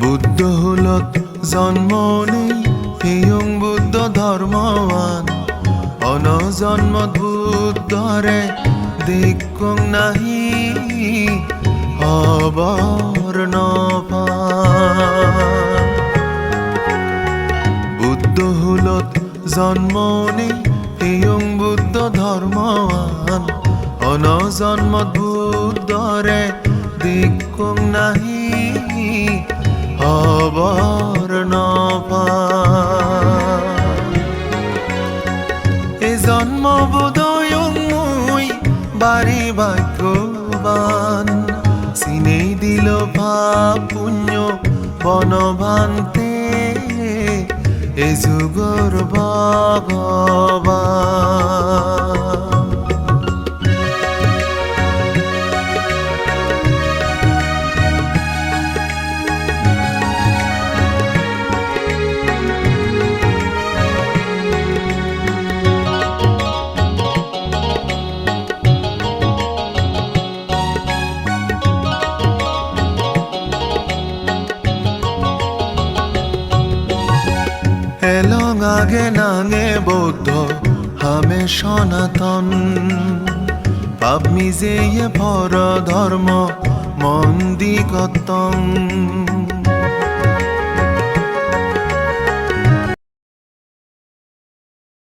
বুদ্ধ হলত জন্ম নেই, হিয়ং বুদ্ধ ধৰ্মৱান অনজন্মত বুদ্ধৰে দিক্কং নাহি অবৰ্ণ বুদ্ধ হলত জন্ম নেই, হিয়ং বুদ্ধ ধৰ্মৱান অনজন্মত বুদ্ধৰে অবৰ্ণ এ জন্ম বোধয়ং মই বাৰী ভাগ্যৱান চিনেই দিল ভাব পুণ্য বনভান্তে। এ যুগৰ ভগৱান এলং আগে নাঙে বৌদ্ধ হামে সনাতন। পাপ মিজে পর ধর্ম মন্দিগতং।